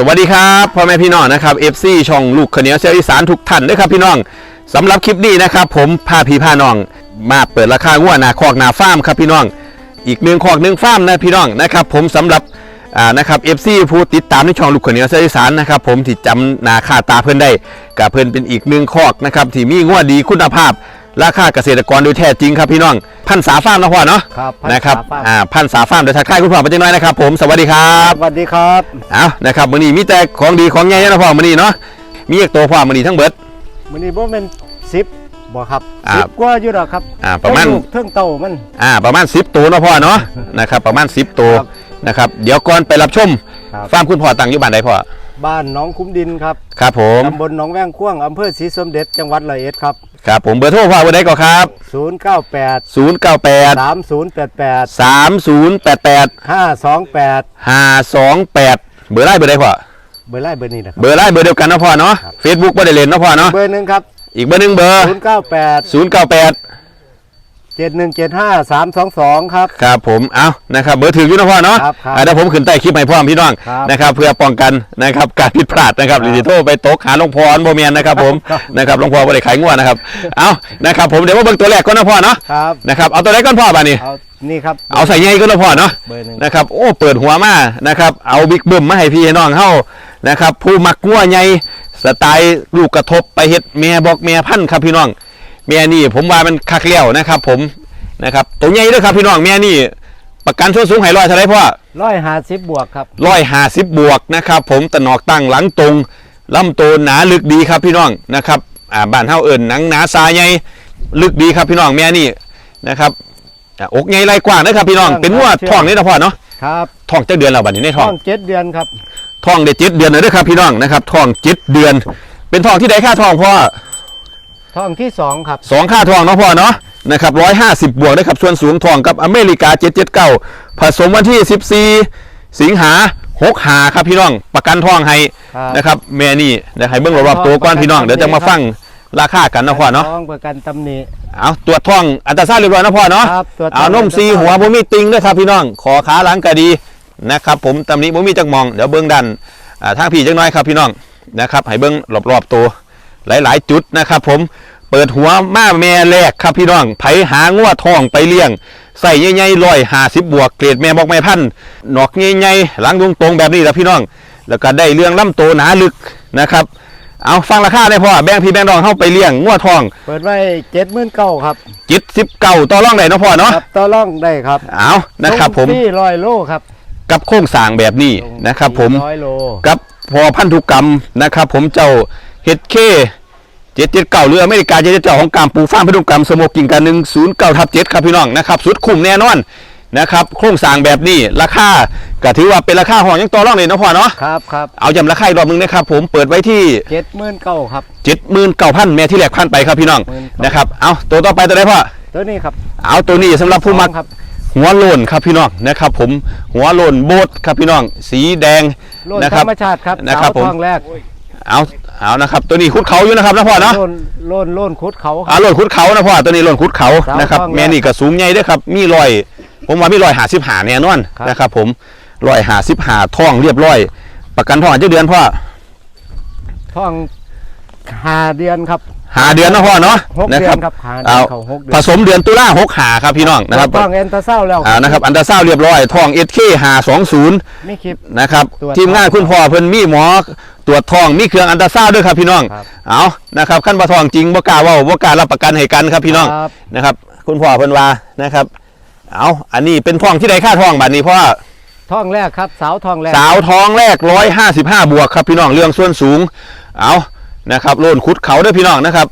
สวัสดีครับพ่อแม่พี่น้องนะครับ FC ช่องลูกขเนียวเสียอีสานทุกท่านด้วยครับพี่น้องสำหรับคลิปนี้นะครับ ผมพาพี่พาน้อง มาเปิดราคางัวหนาคอกหนาฟาร์มครับพี่น้อง อีกหนึ่งคอกหนึ่งฟาร์มนะพี่น้องนะครับ ผมสำหรับอ่านะครับ FC ผู้ติดตามในช่องลูกขเนียวเสียอีสานนะครับผมที่จำหนาคาตาเพื่อนได้กับเพื่อนเป็นอีกหนึ่งคอกนะครับที่มีงัวดีคุณภาพ ราคาเกษตรกรโดยแท้จริงครับพี่น้องพันษาฟาร์มนะพ่อเนาะครับพันษานะครับฟาร์มอ่าพันษาฟาร์มเดี๋ยวทักทายคุณพ่อไปจังหน่อยนะครับผมสวัสดีครับสวัสดีครับเอานะครับมื้อนี้มีแต่ของดีของใหญ่นะพ่อมื้อนี้เนาะมีอีกตัวพ่อมื้อนี้ทั้งเบิดวันนี้บ่เป็นสิบบ่ครับอ่าสิบกว่าอยู่หรอกครับอ่าประมาณเทิงลูกเทิงเต่ามันอ่าประมาณ10ตัวเนาะพ่อเนาะนะครับประมาณ10ตัวครับนะครับเดี๋ยวก่อนไปรับชมครับฟาร์มคุณพ่อตั้งอยู่บ้านใดพ่อ บ้านหน้องคุ้มดินครับครับผมตำบลหนองแวงข่วางอำเภอศรีสมเด็จจังหวัดร้อยเอ็ดครับครับผมเบอร์โทรพ่อเบอร์ใดก็ครับ 098 098 3088 3088 528 528 เบอร์ไล่เบอร์ใดพ่อเบอร์ไล่เบอร์นี้นะครับเบอร์ไล่เบอร์เดียวกันเนาะพ่อเนาะ Facebook บ่ได้เล่นเนาะพ่อเนาะเบอร์หนึ่งครับอีกเบอร์หนึงเบอร์098 098 7175 322ครับ ครับผม เอานะครับ เบอร์ถืออยู่นะพ่อเนาะครับครับอ่าเดี๋ยวผมขึ้นใต้คลิปให้พ่อพี่น้องครับ นะครับ เพื่อป้องกันนะครับการผิดพลาดนะครับหรือสิโทรไปตกหาหลวงพ่ออันโบเมียนนะครับผมครับนะครับหลวงพ่อบ่ได้ขายงัวนะครับ เอานะครับผมเดี๋ยวว่าเบิ่งตัวแรกก่อนนะพ่อเนาะครับนะครับเอาตัวแรกก่อนพ่อบ้านี่เอานี่ครับเอาใส่ใหญ่ก่อนนะพ่อเนาะ เบอร์หนึ่ง นะครับโอ้เปิดหัวมานะครับเอาบิ๊กเบิ้มมาให้พี่ให้น้องเฮานะครับผู้มักงัวใหญ่สไตล์ลูกกระทบไปเฮ็ดแม่บอกแม่พันธุ์ครับพี่น้อง แม่นี่ผมว่ามันคักเลี้ยวนะครับ ผมนะครับตัวใหญ่เด้วยครับพี่น้องแม่นี่ ประกันส่วนสูงให้ร้อยเท่าไรพ่อร้อยห้าสิบบวกครับร้อยห้าสิบบวกนะครับ ผมตะหนอกตั้งหลังตรงลำโตหนาลึกดีครับพี่น้องนะครับอ่าบ้านเฮาเอิญหนังหนาซาใหญ่ลึกดีครับพี่น้องแม่นี่นะครับอ่าอกใหญ่ไรกว้างนะครับพี่น้องครับเป็นงวดเชื่อท้องนี่นะพ่อเนาะครับท้องเจ็ดเดือนแล้วบัดนี้ในท้ท้อองงเจ็ดเดือนครับท้องได้เจ็ดเดือนเลยนะครับพี่น้องนะครับท้องเจ็ดเดือน เป็นท้องที่ได้ค่าท้องพ่อ ท้องที่สองครับ สองค่าท้องเนาะพ่อเนาะนะครับร้อยห้าสิบบวกนะครับส่วนสูงท้องกับอเมริกาเจ็ดเจ็ดเก้าผสมวันที่สิบสี่สิงหาหกหาครับพี่น้องประกันท้องให้ครับ นะครับแม่นี่เดี๋ยวให้เบิ่งรอบๆตัวก่อนพี่น้องเดี๋ยวจะมาฟังราคากันนะพ่อเนาะท้องประกันตำหนิ เอาตรวจท้องอันตราซาวด์เรียบร้อยนะพ่อเนาะครับตรวจเอานมซีหัวบ่มีติงด้วยครับพี่น้องขอขาหลังก็ดีนะครับผมตำหนี้บ่มีจักมองเดี๋ยวเบิ่งดันอ่าทางพี่จักหน้อยครับพี่น้องนะครับให้เบิ่งรอบๆตัว หลาย ๆ จุดนะครับ ผมเปิดหัวมาแม่แรกครับพี่น้องไผหางัวทองไปเลี้ยงใส่ใหญ่ๆร้อยห้าสิบบวกเกรดแม่บอกแม่พันธุ์หนอกใหญ่ๆหลังตรงๆแบบนี้แหละพี่น้อง แล้วก็ได้เรื่องลำโตหนาลึกนะครับ เอาฟังราคาได้พ่อแบ่งพี่แบ่งน้องเข้าไปเลี้ยงงัวทอง เปิดไว้เจ็ดหมื่นเก้าครับจิตสิบเก่าต่อร่องได้เนาะพ่อเนาะครับต่อร่องได้ครับเอานะครับผมที่ร้อยโลครับกับโครงสร้างแบบนี้นะครับ ผมร้อยโลกับพอพันธุกรรมนะครับ ผมเจ้าเฮดเค เจ็ดเจ็ดเก่าหรืออเมริกาเจ็ดเจ็ดเจ้าของกามปูฟ้าร์มพันธุกรรมสโมกิงกันหนึ่งศูนย์เก้าทับเจ็ดครับพี่น้องนะครับสุดคุ้มแน่นอนนะครับโครงสร้างแบบนี้ราคาก็ถือว่าเป็นราคาห้องยังต่อรองเลยเนาะพ่อเนาะครับครับเอาจำราคาอีกรอบหนึงนะครับผมเปิดไว้ที่เจ็ดหมื่นเก้าครับเจ็ดหมื่นเก้าพันแม่ที่แหลกพันไปครับพี่น้อง19,000นะครับเอาตัวต่อไปตัวไหนพ่อตัวนี้ครับเอาตัวนี้สำหรับผู้มักสองครับหัวโลนครับพี่น้องนะครับ ผมหัวโลนโบดครับพี่น้อง สีแดงโลนนะคธรัรรมชาติครับนะครับสาวผมท้องแรกเอา เอานะครับ ตัวนี้คุดเขาอยู่นะครับนะพ่อเนาะโลนโลนโลนคุดเขาคอ่ารับ โลนคุดเขานะพ่อตัวนี้โลนคุดเขาสาวนะครับท้องแรกแม่นี่ก็สูงใหญ่ด้วยครับ มีรอย ผมว่ามีรอยหาสิบหาแน่นอนครับ นะครับ ผมรอยหาสิบหาท้องเรียบร้อย ประกันท้องอาจจะเดือนพ่อท้องห้าเดือนครับหาเดือนนะพ่อเนาะหกนะเดืคอรันบครับหาเดืเอาอนเขาหกเดืผอนสมเดือนตุลาหกหาครับพี่น้องนะครับท้องเอ็นตาเศร้าแล้วอ่านะครับ อันตราซาวด์เรียบร้อยท้องเอสเคหาสองศูนย์ ไม่คลิป นะครับตรวจ ทีมงานคุณพ่อเพิ่นมีหมอ ตรวจท้องมีเครื่องอันตราซาวด์ด้วยครับพี่น้อง ครับเอานะครับขั้นบ่ท้องจริงบ่กล้าเว้าบ่กล้ารับประกันให้กันครับพี่น้องครับ นะครับ คุณพ่อเพิ่นว่านะครับ เอาอันนี้เป็นท้องที่ใดค่าท้องบัดนี้พ่อท้องแรกครับสาวท้องแรก สาวท้องแรก 155 บวกครับพี่น้องเรื่องส่วนสูง เอานะครับโลนคุดเขาเด้วยพี่น้องนะครับ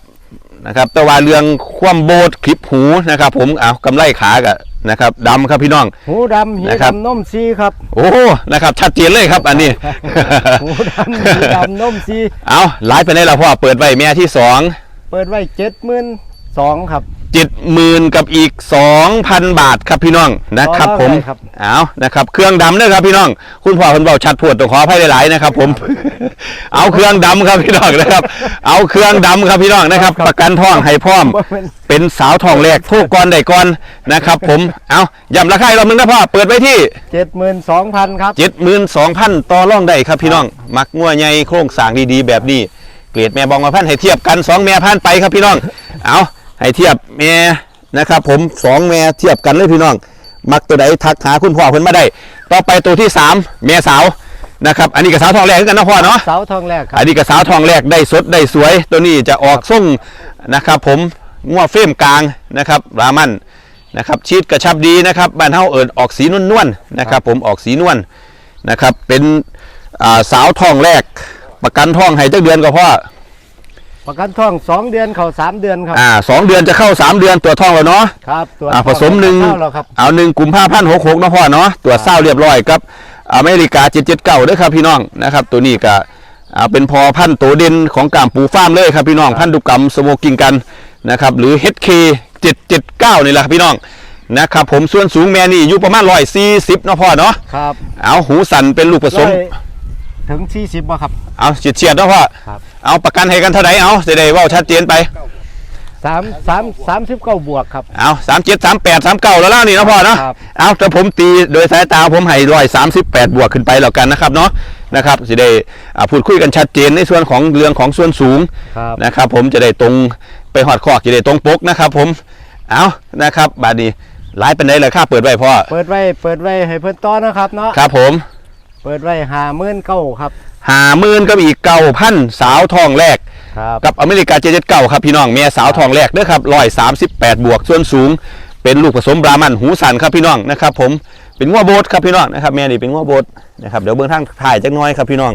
นะครับ แต่ว่าเรื่องความโบดคลิปหูนะครับ ผมเอากำไลขากะ นะครับดำครับพี่น้อง หูดำหีนะครับ ดำนมซีครับ โอ้นะครับ ชัดเจนเลยครับ อันนี้ หูดำหีดำนมซีเอาไลฟ์ไปได้แล้วพ่อเปิดไว้แม่ที่สองเปิดไว้เจ็ดหมื่น สองครับ เจ็ดหมื่นกับอีกสองพันบาทครับพี่น้องนะครับต่อผมได้ครับ เอานะครับ เครื่องดำเด้อครับพี่น้อง คุณพ่อคุณเบาชัดปวดต้องขออภัยหลายๆนะครับ ผม เอาเครื่องดำครับพี่น้องนะครับ เอาเครื่องดำครับพี่น้องนะครับ ประกันท่องให้พร้อมบ่แม่นเป็นสาวทองแรกทุกก่อนได้ก่อนนะครับ ผมเอาย้ำราคาอีกรอบนึงนะพ่อเปิดไว้ที่ เจ็ดหมื่นสองพันครับ เจ็ดหมื่นสองพันต่อร่องได้ครับพี่น้อง มักงัวใหญ่โครงสร้างดีๆ แบบนี้ เกรดแม่บองมาพันให้เทียบกันสองแม่พันไปครับพี่น้อง เอา ให้เทียบแม่นะครับ ผมสองแม่เทียบกันเลยพี่น้อง มักตัวใดทักหาคุณพ่อเพิ่นมาได้ ต่อไปตัวที่สามแม่สาวนะครับ อันนี้กับสาวทองแรกเหมือนกันนะพ่อเนาะเสาทองแรกครัอับนนี้กับสาวทองแรกได้สดได้สวย ตัวนี้จะออกส่งนะครับ ผมงัวเฟ้มกลางนะครับรามันนะครับชีดกระชับดีนะครับบ้านเฮาเอิญออกสีนวลๆนะครับ ผมออกสีนวลนะครับ เป็นอ่าสาวทองแรกประกันทองให้จักเดือนก็พอ ประกันทองสองเดือนเขาสามเดือนครับอ่าสองเดือนจะเข้าสามเดือนตัวจทองแล้วเนาะ ครับตัวจอ่าผสมหนึ่ง เข้าแล้วครับ เอาหนึ่งกุมภาพันธ์หกหกนาะพ่อเนาะตัวจเศร้าเรียบร้อยครับอเมริกาเจ็ดเจ็ดเก้าด้วยครับพี่น้องนะครับ ตัวนี้ก็เอาเป็นพอพันธุ์ตัวเด่นของกามปูฟาร์มเลยครับพี่น้องพันธุกรรมสโมกิงกันนะครับหรือ HK 779นี่แหละครับพี่น้องนะครับผมส่วนสูงแม่นี่อยู่ประมาณร้อยสี่สิบเนาะพ่อเนาะครับเอาหูสันเป็นลูกผสม ร้อยถึงสี่สิบบ่ครับ เอาเฉียดเฉียดๆเนาะพ่อครับ เอาประกันให้กันเท่าไหร่เอาจะได้เว่าชัดเจนไป สามสามสามสิบเก้าบวกครับ เอาสามเจ็ดสามแปดสามเก้าแล้วล่ะนี่เนาะพ่อเนาะครับ เอาแต่ผมตีโดยสายตาผมให้ร้อยสามสิบแปดบวกขึ้นไปแล้วกันนะครับเนาะนะครับจะได้อ่าพูดคุยกันชัดเจนในส่วนของเรื่องของส่วนสูง ครับ นะครับผมจะได้ตรงไปหอดคอกจะได้ตรงปกนะครับผมเอานะครับบาดนี้ไลฟ์เป็นไดเลยค่าเปิดไว้พ่อเปิดไว้เปิดไว้ให้เพิ่นต่อนะครับเนาะ ครับผมเปิดไว้หาหมื่นเก้าครับ หาหมื่นก็อีกเก้าพันสาวทองแรก ครับกับอเมริกาเจเจ็ดเก้าครับพี่น้องเมียสาวทองแรกเด้อครับร้อยสามสิบแปดบวกส่วนสูง เป็นลูกผสมบรามันหูสันครับพี่น้องนะครับ ผมเป็นงัวโบสครับพี่น้องนะครับแม่นี่เป็นงัวโบสนะครับเดี๋ยวเบื้องทางถ่ายจักหน้อยครับพี่น้อง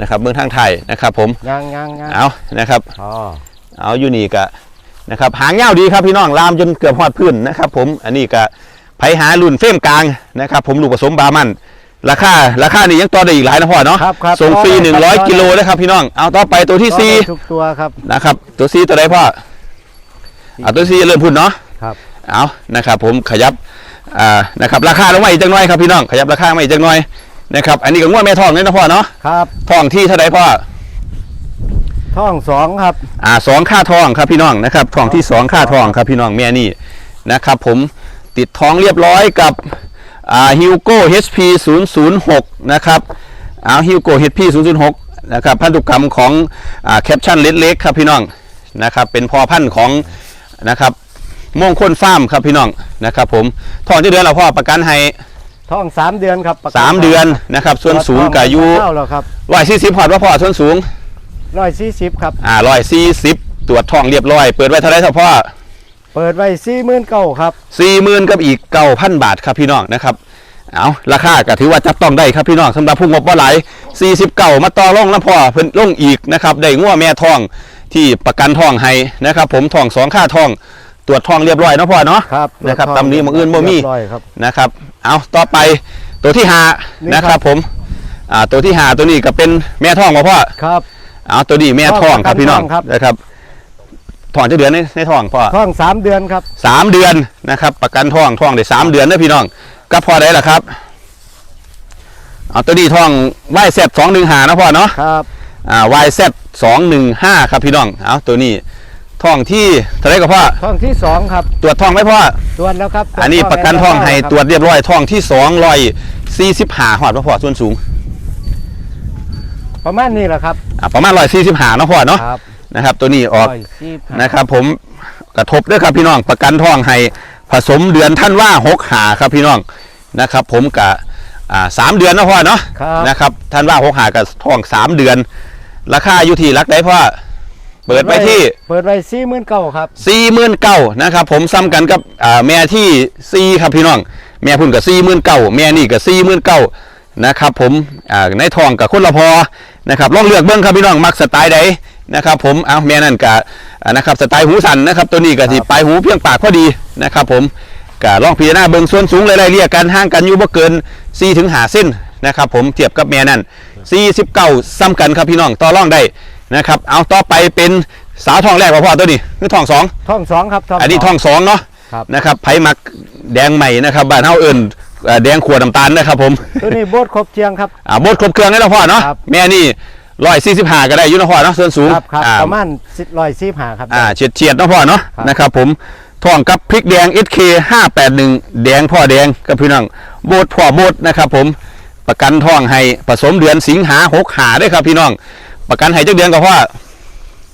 นะครับเบื้องทางถ่ายนะครับ ผมยังยังยังเอานะครับ อ๋อเอาอยู่นี่กะนะครับหางเงาวดีครับพี่น้องลามจนเกือบหอดพื้นนะครับ ผมอันนี้กะไผหารุ่นเฟ้มกลางนะครับ ผมลูกผสมบรามัน ราคาราคานี่ยังต่อได้อีกหลายนะพ่อเนาะครับครับส่งฟรีต่อได้ครับ100 กิโลนะครับพี่น้องเอาต่อไปตัวที่สี่ต่อได้ทุกตัวครับ นะครับตัวซีตัวใดพ่อเอาตัวซีเริ่มพูดเนาะครับ เอานะครับผมขยับอ่านะครับราคาลงมาอีกจังน้อยครับพี่น้องขยับราคามาอีกจังน้อยนะครับอันนี้ก็งวดแม่ทองเลยนะพ่อเนาะครับทองที่เท่าใดพ่อ ท่องสองครับ อ่าสองค่าทองครับพี่น้องนะครับทองที่สองค่าทองครับพี่น้องแม่นี่นะครับ ผมติดทองเรียบร้อยกับอ่า ฮิวโก้ HP 006นะครับเอาฮิวโก้ HP 006นะครับพันธุกรรมของอ่าแคปชั่นเล็กๆครับพี่น้องนะครับเป็นพอพันธุ์ของนะครับมงคลฟาร์มครับพี่น้องนะครับผมทองที่เดือนเราพ่อประกันให้ท่องสามเดือนครับประกัสามเดือนนะครับส่วนสูงกับอายุเข้าแล้วครับร้อยสี่สิบพอดว่าพ่อส่วนสูงร้อยสี่สิบครับอ่าร้อยสี่สิบตรวจทองเรียบร้อย เปิดไว้เท่าไรเท่าพ่อ เปิดไว้สี่หมื่นเก้าครับสี่หมื่นกับอีกเก้าพันบาทครับพี่น้องนะครับเอาราคาก็ถือว่าจับต้องได้ครับพี่น้องสำหรับผู้งบบ่หลายสี่สิบเก้ามาต่อรองแล้วพ่อเพิ่นลงอีกนะครับได้งัวแม่ทองที่ประกันทองให้นะครับ ผมทองสองค่าทองตรวจทองเรียบร้อยเนาะพ่อเนาะครับนะครับตัวทตำนี้มืออื่นบ่มีเรียร้อยครับนะครับ เอาต่อไปตัวที่ห้านี่นะคครัรับบผมอ่าตัวที่ห้าตัวนี้ก็เป็นแม่ทองบ่พ่อครับเอาตัวนี้แม่ทองครับพี่น้องทองครับนะครับ ทองจะเดือนในในทองพ่อท่องสามเดือนครับสามเดือนนะครับ ประกันทองทองได้สามเดือนนะพี่น้องก็พอได้ละครับเอาตัวนี้ทองวายเซสองหนึ่งหานะพ่อเนาะครับอ่าวายเซสองหนึ่งห้าครับพี่น้องเอาตัวนี้ทองที่เท่าไหรก็พ่อท่องที่สองครับ ตรวจทองไหมพ่อตรวจแล้วครับตวจอันนี้ประกันทองให้ครับตรวจเรียบร้อยทองที่สองร้อยสี่สิบห้าหอดพ่อส่วนสูง ประมาณนี้แหละครับอ่าประมาณร้อยสี่สิบห้าเนาะพ่อเนาะครับ นะครับ ตัวนี้ออกร้อยสี่สิบห้านะครับ ผมกระทบด้วยครับพี่น้องประกันทองให้ผสมเดือนท่านว่าหกหาครับพี่น้องนะครับ ผมกะอ่าสามเดือนนะพ่อเนาะครับนะครับท่านว่าหกหากับทองสามเดือน ราคาอยู่ที่รักได้พ่อเปิดไปที่เปิดไว้สี่หมื่นเก้าครับสี่หมื่นเก้านะครับ ผมซ้ำกันกับอ่าแม่ที่สี่ครับพี่น้อง แม่พุ่นกับสี่หมื่นเก้าแม่นี่กับสี่หมื่นเก้านะครับ ผมอ่าในทองกับคนละพอนะครับลองเลือกเบิ้งครับพี่น้องมักสไตล์ใด นะครับผมเอาแม่นั่นกับนะครับสไตล์หูสันนะครับ ตัวนี้กับที่ปลายหูเพียงปากพอดีนะครับผมกับลองพิจารณาเบิ้งส่วนสูงไล่ๆเรียกกันห่างกันอยู่บ่เกิน4ถึง5เส้นนะครับผมเทียบกับแม่นั่น49ซ้ำกันครับพี่น้องต่อรองได้นะครับ เอาต่อไปเป็นสาวทองแรกบ่พ่อตัวนี้คือทองสองท่องสองครับท่องอันนี้สทองสองเนาะครับนะครับไผมักแดงใหม่นะครับบ้านเฮาเอิ้นเอ่อแดงขวดน้ำตาลนะครับผมตัวนี้โบดครบเชียงครับอ่าหมดครบเครื่องแล้วเนาะพ่อเนาะครับแม่นี่ ร้อยสี่สิบห้าก็ได้อยู่เนาะพ่อเนาะส่วนสูงครับครับอ่าประมาณสิบร้อยสิบห้าครับ อ่าเฉียดเฉียดๆเนาะพ่อเนาะครับ นะครับผมทองกับพริกแดง SK 581 แดงพ่อแดงกับพี่น้องโบดพ่อโบดนะครับผมประกันทองให้ผสมเดือนสิงหาหกหาด้วยครับพี่น้อง ประกันให้จักเดือนกับพ่อ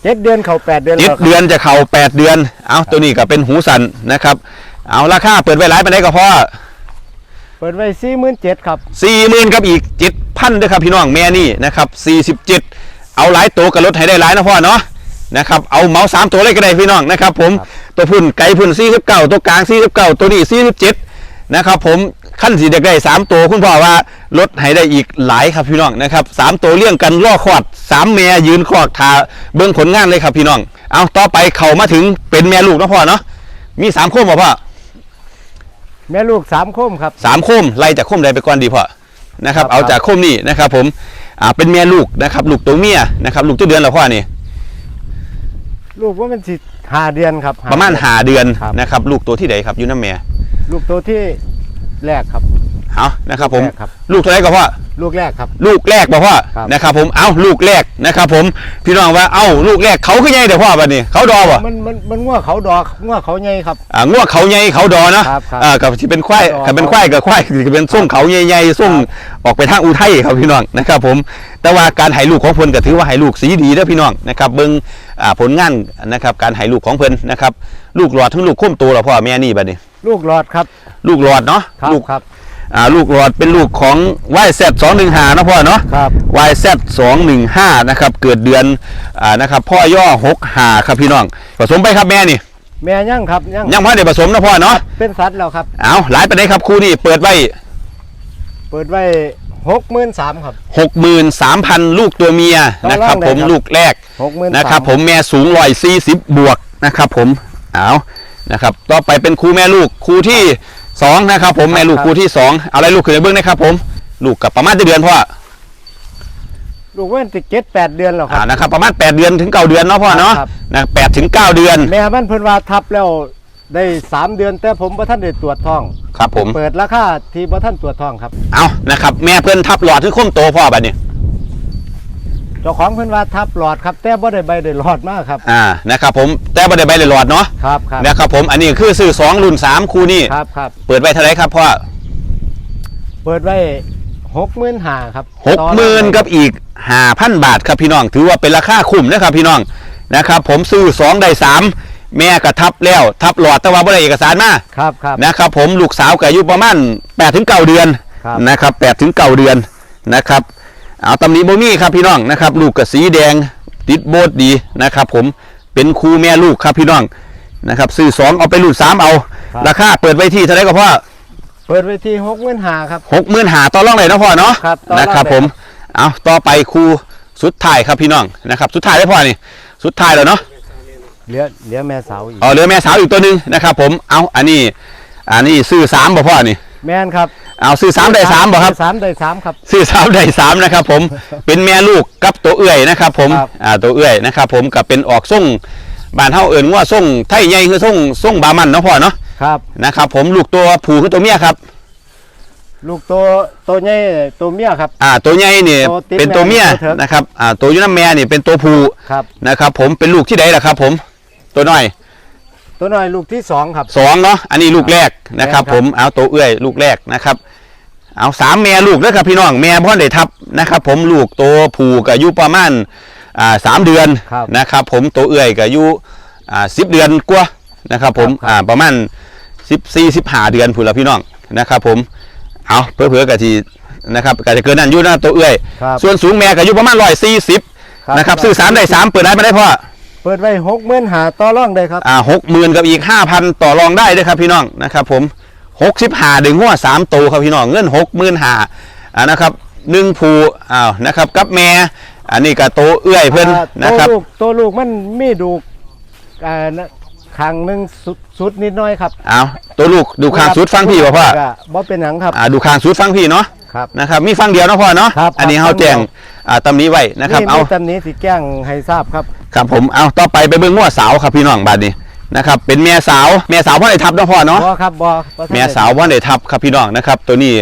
เจ็ดเดือนเขาแปดเดือนเจ็ดแล้วครับเดือนจะเข้าแปดเดือน เอาตัวนี้ก็เป็นหูสันนะครับ เอาราคาเปิดไว้หลายไปได้ก็พ่อ เปิดไว้สี่หมื่นเจ็ดครับสี่หมื่นกับอีกเจ็ดพันด้วยครับพี่น้องแม่นี่นะครับสี่สิบเจ็ดเอาหลายตัวกับรถให้ได้หลายนะพ่อเนาะนะครับเอาเมาส์สามตัวเลยก็ได้พี่น้องนะครับผมตัวพุ่นไก่พุ่นสี่สิบเก้าตัวกลางสี่สิบเก้าตัวนี้สี่สิบเจ็ดนะครับผมขั้นสีเด็กได้สามตัวคุณพ่อว่าลดให้ได้อีกหลายครับพี่น้องนะครับสามตัวเลี้ยงกันล่อขอดสามแม่ยืนขอดทาเบิ้งผลงานเลยครับพี่น้อง เอาต่อไปเข้ามาถึงเป็นแม่ลูกเนาะพ่อเนาะมีสามโคมบ่พ่อ แม่ลูกสามโคมครับ สามโคมไล่จากโคมใดไปก่อนดีพ่อนะครับ ครับ เอาจากโคมนี่นะครับ ผมอ่าเป็นแม่ลูกนะครับ ลูกตัวเมียนะครับ ลูกตัวเดือนแล้วพ่อนี่ลูกว่ามันสิหาเดือนครับ ประมาณหาเดือนครับ นะครับ ลูกตัวที่ใดครับอยู่น้ำแม่ลูกตัวที่แรกครับ เอานะครับผมแรกครับ ลูกตัวไหนก็พ่อ ลูกแรกครับ ลูกแรกบ่พ่อครับ นะครับผม เอาลูกแรกนะครับผม พี่น้องว่า เอ้าลูกแรกเขาคือไงเดี๋ยวพ่อบัดนี้เขาดอบ่มันมันมันง่วเขาดอกง่วเขาใหญ่ครับ อ่างวกเขาใหญ่เขาดอนะครับครับอ่ากับที่เป็นควายเขาดอกับเป็นควายกับควายที่เป็นส่งเขาใหญ่ๆส่งออกไปทางอุทัยครับพี่น้องนะครับผม แต่ว่าการให้ลูกของเพิ่นก็ถือว่าให้ลูกสีดีเด้อพี่น้องนะครับเบิ่งอ่าผลงานนะครับการให้ลูกของเพิ่นนะครับ ลูกหลอดทั้งลูกคุ้มโตแล้วพ่อแม่นี่บัดนี้ ลูกหลอดครับลูกหลอดเนาะครับลูก ครับ อ่าลูกหลอดเป็นลูกของ YZ 215นะพ่อเนาะครับ YZ 215นะครับเกิดเดือนอ่านะครับพ่อย่อ6หาครับพี่น้อง ผสมไปครับแม่นี่ แม่ยั่งครับยั่งยังพ่อได้ผสมนะพ่อเนาะเป็นสัตว์แล้วครับ เอาหลายไปได้ครับคู่นี้เปิดไว้เปิดไว้หกหมื่นสามครับ63,000ลูกตัวเมียนะครับต่อรองได้ผมครับลูกแรกหกหมื่นนะครับ ผมแม่สูง140บวกนะครับ ผมเอานะครับ ต่อไปเป็นคู่แม่ลูกคู่ที่ สองนะครับ ผมแม่ลูกคู่ที่สองเอาอะไรลูกขึ้นไปเบื้องนะครับ ผม ลูกกับประมาณจะเดือนพ่อลูกเว้นติดเจ็ดแปดเดือนแล้วคอ่ารับ นะครับ ประมาณ8เดือนถึง9เดือนเนาะพ่อเนาะครับ นะ8ถึง9เดือนแม่มันเพิ่นว่าทับแล้วได้สามเดือนแต่ผมบ่ท่านได้ตรวจท้อง ครับผม เปิดราคาที่บ่ท่านตรวจท้องครับ เอานะครับ แม่เพื่อนทับหลอดที่ค้มโตพ่อบัดนี้ เจ้าของเพิ่นว่าทับหลอดครับ แต่บ่ได้ใบได้หลอดมากครับ อ่านะครับผมแต่บ่ได้ใบเลยหลอดเนาะครับครับนะครับผมอันนี้คือซื้อ2รุ่น3คู่นี่ครับครับเปิดไว้เท่าไหรครับพ่อเปิดไว้หกหมื่นห้าครับหกหมื่นต่อรองได้กับอีกห้าพันบาทครับพี่น้อง ถือว่าเป็นราคาคุ้มนะครับพี่น้องนะครับผมซื้อสองได้สามแม่ก็ทับแล้วทับหลอดแต่ว่าบ่ได้เอกสารมา ครับครับ นะครับผมลูกสาวก็อายุประมาณ8ถึง9เดือนครับ นะครับ8ถึง9เดือนนะครับ เอาตำหนิบ่มีครับพี่น้องนะครับ ลูกก็สีแดงติดโบดดีนะครับ ผมเป็นครูแม่ลูกครับพี่น้องนะครับซื้อสองเอาไปรุ่นสามเอา ราคาเปิดไว้ที่เท่าไหรก็พ่อเปิดไว้ที่หกหมื่นห้าครับหกหมื่นหาต่อรองเลยเนาะพ่อเนาะครับต่อรองนะครับได้ผมเอาต่อไปครูสุดท้ายครับพี่น้องนะครับ สุดท้ายได้พ่อนี่สุดท้ายแล้วเนาะเหลือเหลือแม่สาวอีกอ๋อเหลือแม่สาวอีกตัวหนึงนะครับ ผมเอาอันนี้ อันนี้ซื้อสามบ่พ่อนี่ แม่นครับเอาซื้อสามได้สามบ่ครับสามได้สามครับซื้อสามได้สามนะครับ ผมเป็นแม่ลูกกับตัวเอื้อยนะครับ ผมครับอ่าตัวเอื้อยนะครับ ผมกับเป็นออกส่งบ้านเฮาเอิ้นว่าส่งไทยใหญ่คือส่งส่งบามันเนาะพ่อเนาะครับนะครับ ผมลูกตัวผู้คือตัวเมียครับ ลูกตัวตัวใหญ่ตัวเมียครับ อ่า ตัวใหญ่นี่ตัวติดเป็นตัวเมียแม่ตัวเถิกนะครับ อ่า ตัวอยูน้ำแม่นี่เป็นตัวผู้ครับนะครับ ผมเป็นลูกที่ใดล่ะครับ ผม ตัวน้อย ตัวน้อยลูกที่สองครับ สองเนาะอันนี้ลูกแรกนะครับแม่นครับผมเอาตัวเอื้อยลูกแรกนะครับ เอาสามแม่ลูกแล้วครับพี่น้องแม่พ่อได้ทับนะครับ ผมลูกตัวผู้ก็อายุประมาณอ่าสามเดือนครับนะครับ ผมตัวเอื้อยก็อายุอ่าสิบเดือนกว่านะครับ ผมครับอ่าประมาณสิบสี่สิบห้าเดือนพูดละพี่น้องนะครับ ผมเอาเพื่อเพื่อกะทีนะครับก็จะเกินนั้นอยู่นะตัวเอื้อย ครับส่วนสูงแม่ก็อายุประมาณร้อยสี่สิบครับ นะครับ ซื้อสามได้สามเปิดได้ไม่ได้พ่อ เปิดไว้หกหมื่นหาต่อรองได้ครับอ่าหกหมื่นกับอีกห้าพันต่อรองได้ด้วยครับพี่น้องนะครับผมหกสิบหาดึงหัวสามโตวครับพี่น้องเงินหกหมื่นหาอ่านะครับหนึ่งผูอ้าวนะครับกับแม่อันนี้ก็โตเอื้อยเพิ่นอ่านะครับตัวลูกตัวลูกมันมีดูกอ่านะครั้งหนึ่งสุดสุดนิดหน้อยครับอ้าวตัวลูกดูคางสุดฟังพี่ป่ะพ่อก็บ่เป็นหยังครับอ่าดูคางสุดฟังพี่เนาะ ครับนะครับมีฟังเดียวเนาะพ่อเนาะครับอันนี้ครับเขาแจ้งฟังเดียวอ่าตำหนี้ไว้นะครับนี่เอามีตำหนี้สิแจ้งให้ทราบครับครับผมเอาต่อไปไปเบิ่งงัวสาวครับพี่น้องบัดนี้นะครับเป็นแม่สาวแม่สาวพ่อได้ทับเนาะพ่อเนาะบอครับบอบ่ทันแม่ได้สาวพ่อได้ทับครับพี่น้องนะครับ ตัวนี้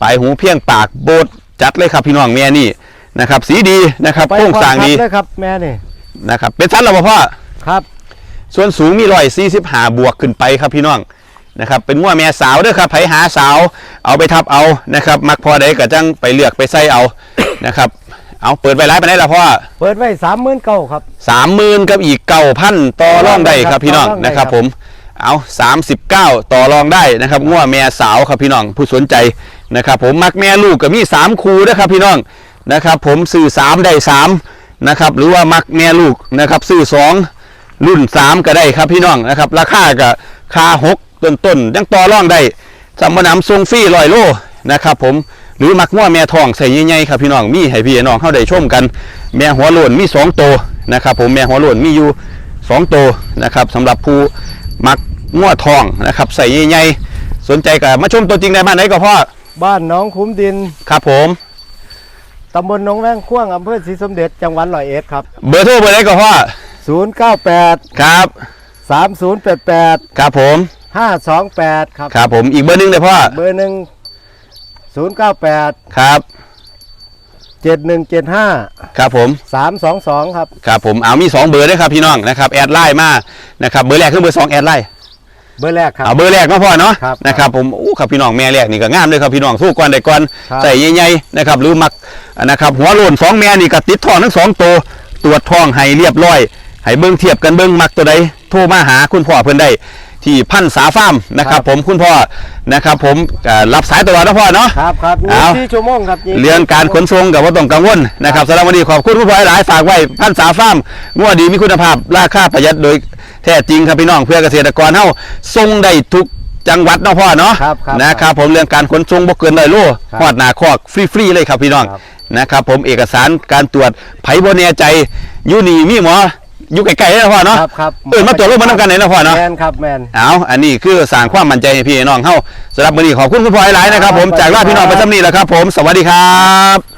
ปลายหูเพียงปากโบดจัดเลยครับพี่น้องแม่นี่นะครับสีดีนะครับไปโครงสร้างดีพอทับเลยครับแม่นี่นะครับเป็นสันแล้วบ่พ่อครับ ส่วนสูงมีร้อยสี่สิบห้าบวกขึ้นไปครับพี่น้อง นะครับเป็นงัวแม่สาวเด้อครับไผหาสาว เอาไปทับเอานะครับ มักพอใดก็จังไปเลือกไปใส่เอานะครับ เอาเปิดไปร้ายไปไหนละพ่อเปิดไว้สามหมื่นเก้าครับสามหมื่นกับอีกเก้าพันต่อรองได้ครับพี่น้องต่อรองได้นะครับครับ ผมเอาสามสิบเก้าต่อรองได้นะครับงัวแม่สาวครับพี่น้องผู้สนใจนะครับ ผมมักแม่ลูกก็มีสามคูนะครับพี่น้องนะครับ ผมซื้อสามได้สามนะครับหรือว่ามักแม่ลูกนะครับซื้อสองรุ่น3ก็ได้ครับพี่น้องนะครับ ราคาก็คา6 ต้นต้นๆยังต่อรองได้สำมะนำทรงฟรีลอยโลนะครับผมหรือมักง่วแม่ทองใส่ใหญ่ๆครับพี่น้องมีให้พี่น้องเข้าได้ชมกัน แม่หัวโลนมี2ตัวนะครับผมแม่หัวโลนมีอยู่2ตัวนะครับสำหรับผู้มักง่วทองนะครับใส่ใหญ่ๆสนใจก็มาชมตัวจริงได้บ้านไหนก็พ่อบ้านหน้องคุ้มดินครับผมตำบลหนองแวงข่วางอำเภอศรีสมเด็จจังหวัดร้อยเอ็ดครับเบอร์โทรเบอร์ไหนก็พ่อ098 ครับ3088 ครับผม 528ครับ ครับผมอีกเบอร์หนึงเลยพ่อเบอร์หนึ่ง098ครับ7175ครับผม322ครับ ครับผมเอามี2เบอร์ด้วยครับพี่น้องนะครับแอดไลน์มานะครับเบอร์แรกคือเบอร์2แอดไลน์เบอร์แรกครับ เอาเบอร์แรกมาพอเนาะครับนะครับผมอู้ครับพี่น้องแม่แรกนี่ก็งามเลยครับพี่น้องสู้ก่อนได้ก่อนครับ ใส่ใหญ่ๆนะครับหรือมักนะครับหัวโลนสองแม่นี่ก็ติดทองทั้งสองตัวตรวจทองให้เรียบร้อยให้เบิ่งเทียบกันเบิ่งมักตัวใดโทรมาหาคุณพ่อเพิ่นได้ ที่พันษาฟาร์มนะครับผมคุณพ่อนะครับผมก็รับสายตลอดนะพ่อเนาะครับครับเอาที่ชั่วโมงครับยี่สิบเรื่องการขนส่งกับว่าต้องกังวลนะครับสำหรับวันนี้ขอบคุณผู้บริหลายฝากไว้พันษาฟาร์มงัวดีมีคุณภาพราคาประหยัดโดยแท้จริงครับพี่น้องเพื่อเกษตรกรเฮาส่งได้ทุกจังหวัดเนาะพ่อเนาะครับครับนะครับผมเรื่องการขนส่งบ่เกินร้อยโลครับฮอดหนาคอกฟรีๆเลยครับพี่น้องครับนะครับผมเอกสารการตรวจไผบ่แน่ใจอยู่นี่มีหมอ อยู่ใกล้ๆเลยนะพ่อเนาะครับครับเอิ้นมาตรวจโรคมานำกันเลยนะพ่อเนาะแมนครับแมนเอาอันนี้คือสร้างความมั่นใจให้พี่น้องเฮาสำหรับมื้อนี้ขอบคุณคุณพ่อหลายๆนะครับ ผมจากลาพี่น้องไปซ้ำนี้แหละครับ ผมสวัสดีครับ